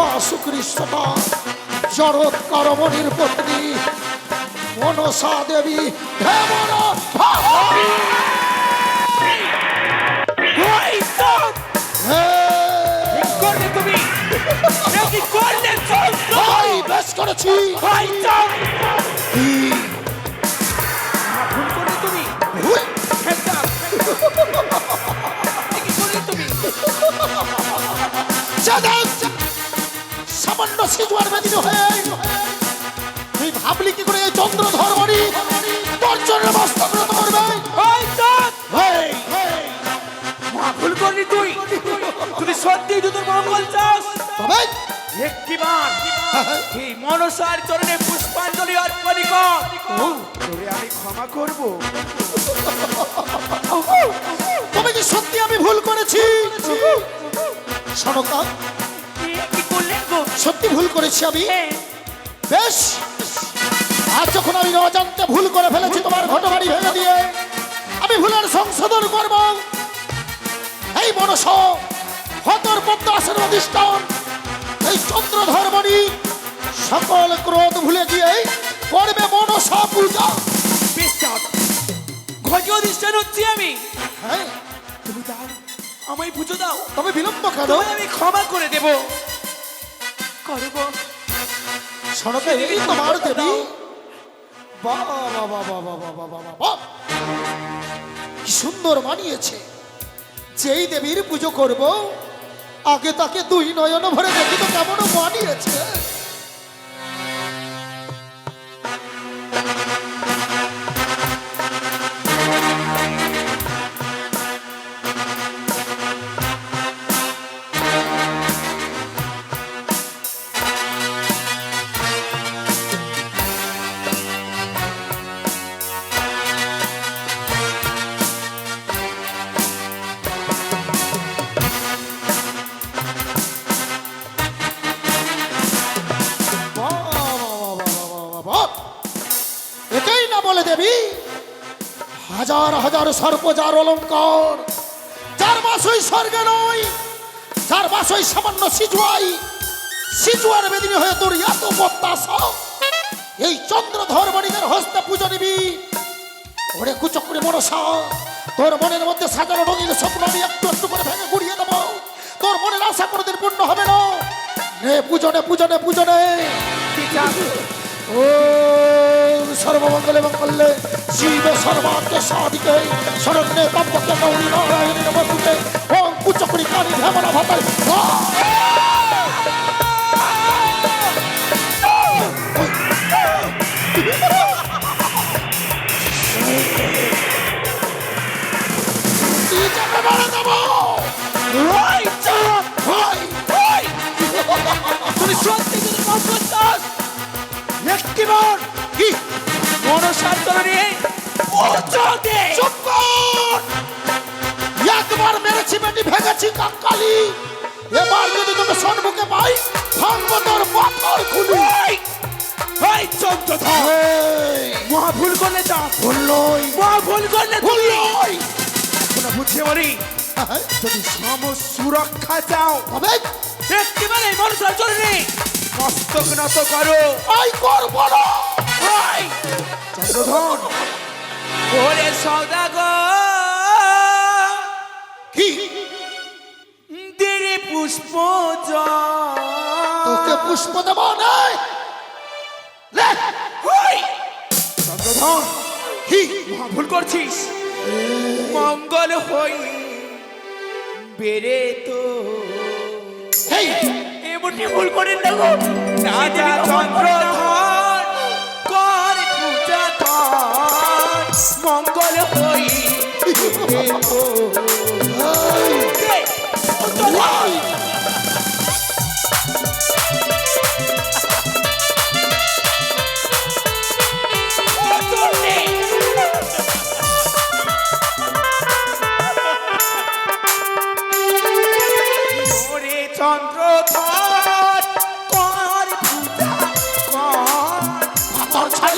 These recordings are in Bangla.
বাসুকৃষ্ণতা জরৎ করমণির পত্নী মনসা দেবী হ্যাঁ। তুমি? বেশ করেছি। সামান্য সিজুয়ার বেদিন হয়ে তুই ভাবলি কি করে এই চন্দ্র ধর্মণি? তোর জন্য মস্তগ্রত করবে। ভুল করলি তুই। তুমি সত্যি দুটোর মঙ্গল চাস। তবে? একটিবার এই মনসার চরণে পুষ্পাঞ্জলি অর্পণ কর। তোরে আমি ক্ষমা করব। তবে কি সত্যি আমি ভুল করেছি। গো সত্যি ভুল করেছি আমি? বেশ। আর যখন আমি অজান্তে ভুল করে ফেলেছি তোমার ঘটবাড়ি ভেঙে দিয়ে আমি ভুলের সংশোধন করব। এই মনস হতর পদ্ম আসের অধিষ্ঠান এই চন্দ্র ধর্মণি সকল ক্রোধ ভুলে গিয়ে করবে মনসা পূজা। বেশ চাঁদ ঘটে অধিষ্ঠান হচ্ছি আমি। হ্যাঁ। আমায় পুজো দাও। তবে বিলম্ব করো আমি ক্ষমা করে দেব। করব সড়কে তোমার দেবী বাবা বাবা বাবা বাবা বাবা কি সুন্দর মানিয়েছে। যেই দেবীর পুজো করব আগে তাকে দুই নয়ন ভরে দেখি তো কেমন মানিয়েছে। দেবী। হাজার হাজার সর্প যার অলঙ্কার, যার বাসই স্বর্গে নয়, যার বাসই সামান্য সিজুয়াই, সিজুয়ার বেদিনী হয়ে তোর এত প্রত্যাশা। এই চন্দ্র ধর্মণিকের হস্তে পুজো নিবি ওরে কুচক্রি মনসা, তোর মনের মধ্যে সাজানো রঙিন স্বপ্ন আমি একটু একটু করে ভেঙে গুড়িয়ে দেবো। তোর মনের আশা কোনোদিন পূর্ণ হবে নে। পূজনে পূজনে পূজনে ও সর্বমঙ্গলে মঙ্গলে, শিব সর্বাত্ম সাধিকে, শরণ্যে তম্পকে গৌরী নারায়ণী নমস্তুতে ওম কুচক্রি কানি ধ্যামনা ভাতাই একটিবার কি? মনসার চরণে পুজো দে চুপ কর। একবার মেরেছি বেটি ভেঙেছি কাকালি এবার যদি তোকে সন্মুখে পাই ভাঙবো তোর পাথর খুলি। ওই ওই মহা ভুল করলে তা। বললই মহা ভুল করলে বুঝতে পারি যদি সম সুরক্ষা চাও। তবে একটিবার চরণে মস্তক নত করো। আই কর বড় ওই চন্দ্রধর। ওরে সৌদাগর কি? দিরে পুষ্প তোকে পুষ্প দেব হই চন্দ্রধর। কি? ভুল করছিস। মঙ্গল হই বেরে তো। এই এমনটি ভুল করেন না গো রাজা চন্দ্রধর কর পূজা ধর মঙ্গল হই। বেরে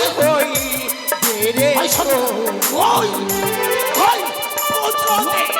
ওই রে ওই ওই ওই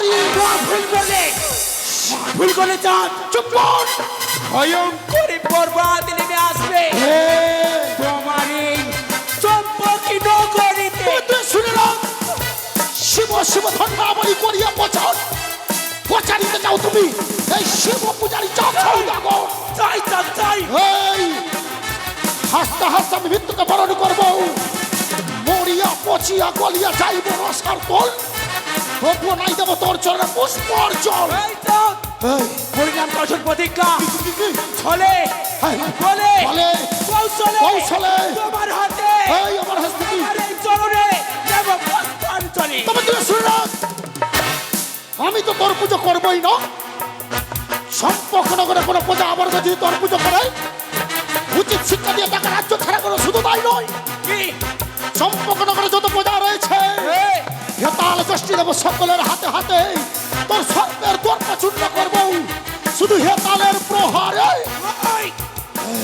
ভুল করলে ভুল করলে চাঁদ চুপ কর ভয়ঙ্করী বরবাদ নেমে আসবে তোমার এই নগরীতে তুই শুনে নাও শিব শিব ধন্যাবলী করিয়া পচান পচারিতে যাও তুমি এই শিব পূজারি চাও দেখো চাই চাই চাই এই হাসতে হাসতে আমি মৃত্যুকে বরণ করব মরিয়া পচিয়া গলিয়া যাইব রসার তোল তবুও নাই দেবো তোর চরণে পুষ্পর জল কঠোর প্রতিজ্ঞা? ছলে। বলে কৌশলে। কৌশলে, তোমার হাতে। এই আমার এই চরণে দেব পুষ্পাঞ্জলি। তবে তুই শুনে রাখ। আমি তো তোর পুজো করবই না। সম্পর্কনগরে কোনো পূজা আবার যদি তোর পুজো করে উচিত শিক্ষা দিয়ে তাকে রাজ্য ছাড়া করো শুধু তাই নয়। কি? সম্পর্কনগরে যত পূজা রয়েছে হেতাল গোষ্ঠী দেব সকলের হাতে হাতে। তোর সর্বের দর্পা চূর্ণ করব। শুধু হেতালের প্রহারে।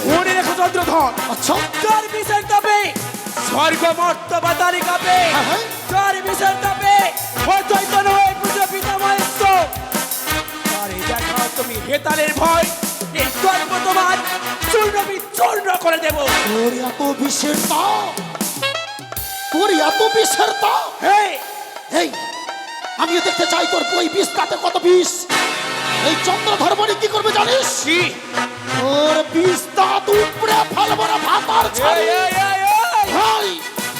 মনে রেখো চন্দ্রধর। আচ্ছা। যার বিচার তবে স্বর্গ কাবে হ্যাঁ, হ্যাঁ। যার বিচার তবে ও চৈতন্য হয়ে পুজো পিতা মায়েস্ত আরে দেখো তুমি হেতালের ভয় এই গর্ব তোমার চূর্ণ বিচূর্ণ করে দেব। তোর এত বিষের তাপ তোর এত বিষের তাপ হে এই আমিও দেখতে চাই তোর বই বিষ তাতে কত বিষ? এই চন্দ্র ধর্মনি কি করবে জানিস? কি? তোর বিষ দাঁত উপরে ফেলব না ভাতার ছাড়ি। ভাই।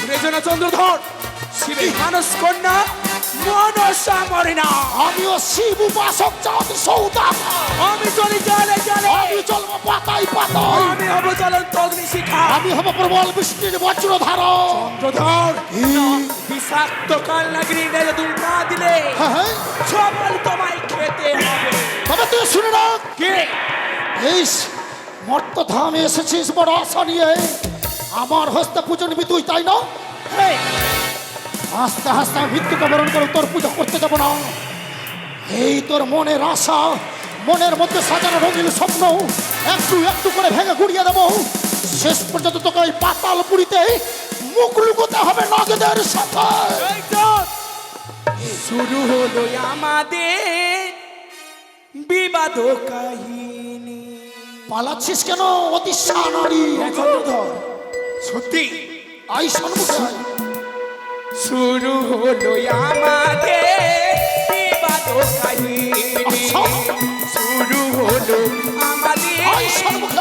রেজনা চন্দ্রধর শ্রী মানুষ কন্যা মনসা মরে না। আমিও শিব উপাসক চাঁদ সৌদা আমি চলি জলে জলে। আমি চলবো পাতাই পাতাই আমি হব জ্বলন্ত অগ্নি শিখা আমি হব প্রবল বৃষ্টির বজ্রধার। চন্দ্রধর বিষাক্ত কালনাগিরি নেড়ে তুমি না দিলে হ্যাঁ হ্যাঁ। সবল তোমায় খেতে হবে। তবে তুই শুনে রাখ কে? এই মর্ত ধামে এসেছিস বড় আশা নিয়ে। আমার হস্তে পুজো নিবি তুই তাই না? হে, আস্তে আস্তে আমি মৃত্যুকে বরণ করে তোর পুজো করতে যাব না। এই তোর মনের আশা মনের মধ্যে সাজানো রঙিন স্বপ্ন একটু একটু করে ভেঙে গুড়িয়ে দেবো। শেষ পর্যন্ত তোকে ওই পাতাল পুরিতে মুখ লুকোতে হবে নগদের সাথে। শুরু হলো আমাদের বিবাদ কাহিনী। পালাচ্ছিস কেন অতি নারী? হ্যাঁ, সত্যি? আই সম্মুখে আয়। শুরু হলো আমাদের আচ্ছা। শুরু হলো আমাদের সম্মুখে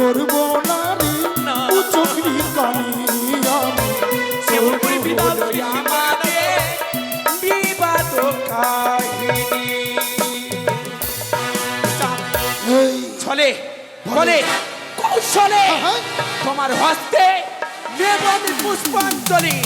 করব না রে। চোখরি আমি। আমাদের বিবাদ কাহিনী। ছলে বলে। কৌশলে। তোমার হস্তে নেব আমি পুষ্পাঞ্জলি।